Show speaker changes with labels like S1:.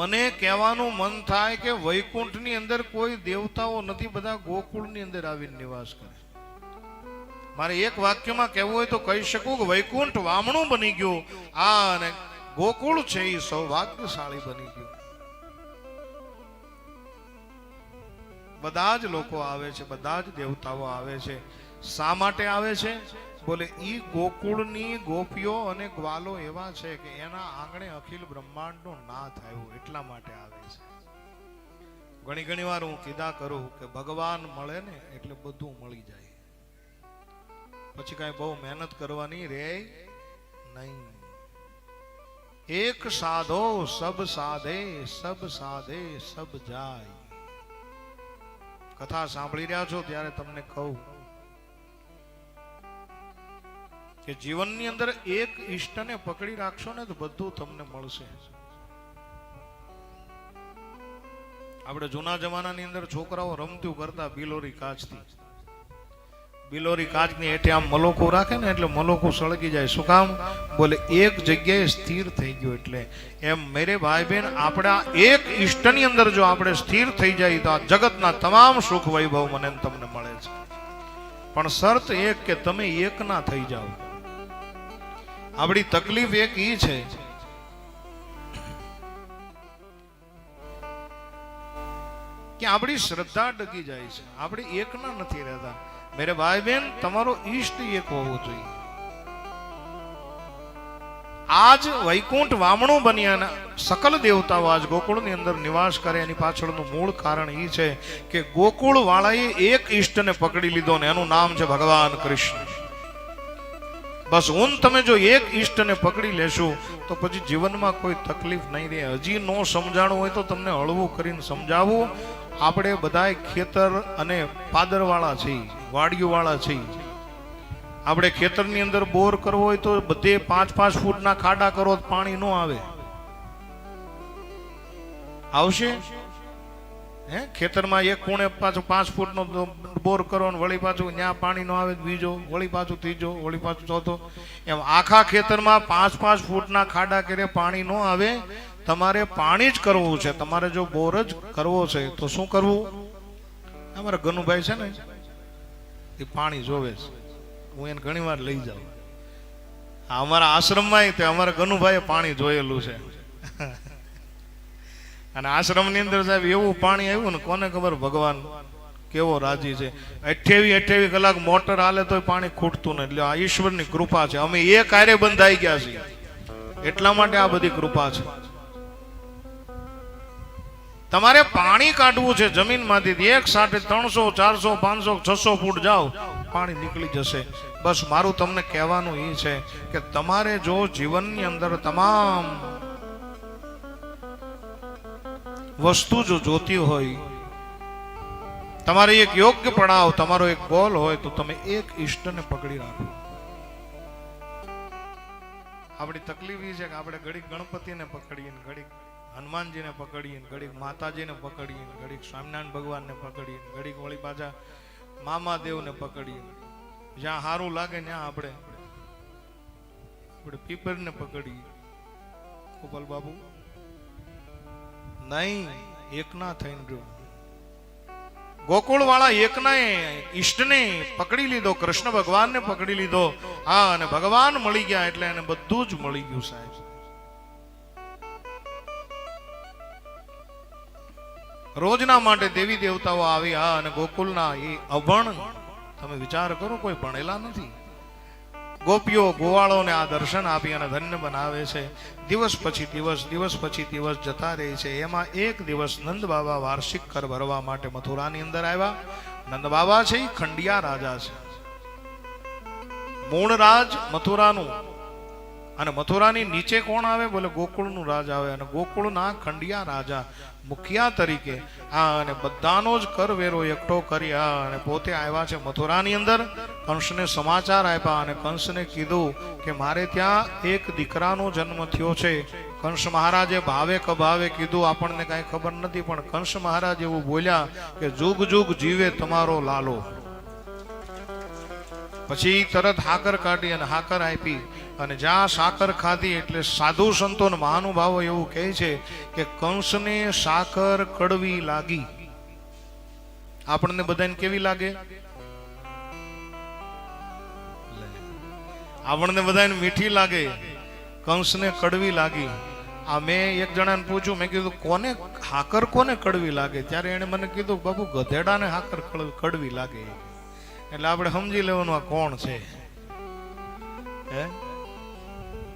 S1: મને કહેવાનું મન થાય કે વૈકુંઠની અંદર કોઈ દેવતાઓ નથી, બધા ગોકુળની અંદર આવીને નિવાસ કરે મારે એક વાક્યમાં કહેવું હોય તો કહી શકું કે વૈકુંઠ વામણું બની ગયું. આ અને ગોકુળ છે એ સૌભાગ્યશાળી બની ગયું. બધા જ લોકો આવે છે, બધા જ દેવતાઓ આવે છે. શા માટે આવે છે? બોલે, ઈ ગોકુળની ગોપીઓ અને ગ્વાલો એવા છે કે એના આંગણે અખિલ બ્રહ્માંડનો ના થયો એટલા માટે આવે છે. ઘણી ઘણી વાર હું કીધા કરું કે ભગવાન મળે ને એટલે બધું મળી જાય. પછી કાંઈ બહુ મહેનત કરવાની રે નહીં. એક સાધો સબ સાધે સબ સાધે, સબ જાય. કથા સાંભળી રહ્યા છો? ત્યારે તમને કહું. કે જીવનની અંદર એક ઈષ્ટને પકડી રાખશો ને તો બધું તમને મળશે. આપણે જૂના જમાનાની અંદર છોકરાઓ રમતું કરતા બિલોરી કાચથી. બિલોરી કાચની હેઠે આમ મલોકો રાખે ને એટલે મલોકો સળગી જાય. શું કામ? બોલે, એક જગ્યાએ સ્થિર થઈ ગયો એટલે. એમ મેરે ભાઈ બહેન આપણા એક ઈષ્ટની અંદર જો આપણે સ્થિર થઈ જાય તો આ જગતના તમામ સુખ વૈભવ મને તમને મળે છે. પણ શરત એક કે તમે એક ના થઈ જાઓ. આપણી તકલીફ એક ઈ છે. કે આપણી શ્રદ્ધા ડગી જાય છે. આપણે એકના નથી રહેતા. મેરે ભાઈ બહેન તમારો ઈષ્ટ એક હોવો જોઈએ. આજ વૈકુંઠ વામણું બન્યા સકલ દેવતાઓ આજ ગોકુળની અંદર નિવાસ કરે. એની પાછળનું મૂળ કારણ એ છે કે ગોકુળ વાળાએ એક ઈષ્ટને પકડી લીધો ને એનું નામ છે ભગવાન કૃષ્ણ. બસ હું તમે જો એક ઈષ્ટને પકડી લેશો, તો પછી જીવનમાં કોઈ તકલીફ નહીં રહે. હજી નો સમજાણું હોય તો તમને હળવું કરીને સમજાવું. આપણે બધાય ખેતર અને પાદરવાળા છીએ વાડીઓવાળા છીએ આપણે ખેતરની અંદર બોર કરવો હોય તો બધે પાંચ પાંચ ફૂટના ખાડા કરો પાણી ન આવે. આવશે? હે? ખેતરમાં એક ખૂણે પાછું પાંચ ફૂટનો બોર કરો ને વળી પાછું ત્યાં પાણી ન આવે બીજો, વળી પાછું ત્રીજો, વળી પાછું ચોથો. એમ આખા ખેતરમાં પાંચ પાંચ ફૂટના ખાડા કરે પાણી ન આવે, તમારે પાણી જ કરવું છે. તમારે જો બોર જ કરવો છે, તો શું કરવું? અમારા ગનુભાઈ છે ને, એ પાણી જોવે છે. હું એને ઘણી વાર લઈ જાઉં. અમારા આશ્રમમાં અમારા ગનુભાઈએ પાણી જોયેલું છે. અને આશ્રમની અંદર સાહેબ એવું પાણી આવ્યું ને કોને ખબર ભગવાન કેવો રાજી છે. અઠ્યાવી અઠ્યાવી કલાક મોટર હાલે તોય પાણી ખૂટતું નહીં. એટલે આ ઈશ્વરની કૃપા છે. અમે એ કાર્ય બંધાઈ ગયા છીએ. એટલા માટે આ બધી કૃપા છે. તમારે પાણી કાઢવું છે જમીનમાંથી. એક સાથે ત્રણસો, ચારસો, પાંચસો, છસો ફૂટ જાઓ, પાણી નીકળી જશે. બસ મારું તમને કહેવાનું એ છે કે તમારે જો જીવનની અંદર તમામ વસ્તુ જો જોતી હોય, તમારે એક યોગ્ય પડાવ, તમારો એક ગોલ હોય, તો તમે એક ઈષ્ટને પકડી રાખો. આપણી તકલીફ એ છે કે આપણે ઘડીક ગણપતિને પકડીએ ઘડીક હનુમાનજીને પકડીએ ઘડીક માતાજીને પકડીએ ઘડીક સ્વામિનારાયણ ભગવાનને પકડીએ ઘડીક વળી પાછા મામાદેવને પકડીએ જ્યાં સારું લાગે ત્યાં આપણે આપણે પીપરને પકડીએ. ગોપાલ બાબુ નહીં એકના થઈને રહ્યો. ગોકુળ વાળા એકના ઈષ્ટને પકડી લીધો, કૃષ્ણ ભગવાનને પકડી લીધો. હા, અને ભગવાન મળી ગયા એટલે એને બધું જ મળી ગયું સાહેબ. રોજના માટે દેવી દેવતાઓ આવી, હા, અને ગોકુલના એ અભણ તમે વિચાર કરો, કોઈ ભણેલા નથી. ગોપીઓ ગોવાળોને આ દર્શન આપી અને ધન્ય બનાવે છે. દિવસ પછી દિવસ દિવસ પછી દિવસ જતા રહે છે. એમાં એક દિવસ નંદ બાબા વાર્ષિક કર ભરવા માટે મથુરાની અંદર આવ્યા. નંદ બાબા છે ખંડિયા રાજા છે. મૂળ રાજ મથુરાનું. અને મથુરાની નીચે કોણ આવે? બોલે ગોકુળનું રાજ આવે. અને ગોકુળના ખંડિયા રાજા, મુખિયા તરીકે. આ અને બધાનો જ કરવેરો એકઠો કરી આ અને પોતે આવ્યા છે મથુરાની અંદર. કંસને સમાચાર આપ્યા અને કંસને કીધું કે મારે ત્યાં એક દીકરાનો જન્મ થયો છે. કંસ મહારાજે ભાવે કભાવે કીધું, આપણને કાંઈ ખબર નથી, પણ કંસ મહારાજ એવું બોલ્યા કે જુગ જુગ જીવે તમારો લાલો. પછી તરત હાકર કાઢી અને હાકર આપી. અને જ્યાં સાકર ખાધી એટલે સાધુ સંતો મહાનુભાવો એવું કહે છે કે કંસને સાકર કડવી લાગી. આપણને બધાને કેવી લાગે? આપણને બધાને મીઠી લાગે. કંસને કડવી લાગી. આ મેં એક જણાને પૂછ્યું, મેં કીધું, કોને હાકર કોને કડવી લાગે? ત્યારે એણે મને કીધું, બાબુ, ગધેડાને હાકર કડ- કડવી લાગે. એટલે આપણે સમજી લેવાનું આ કોણ છે. હે?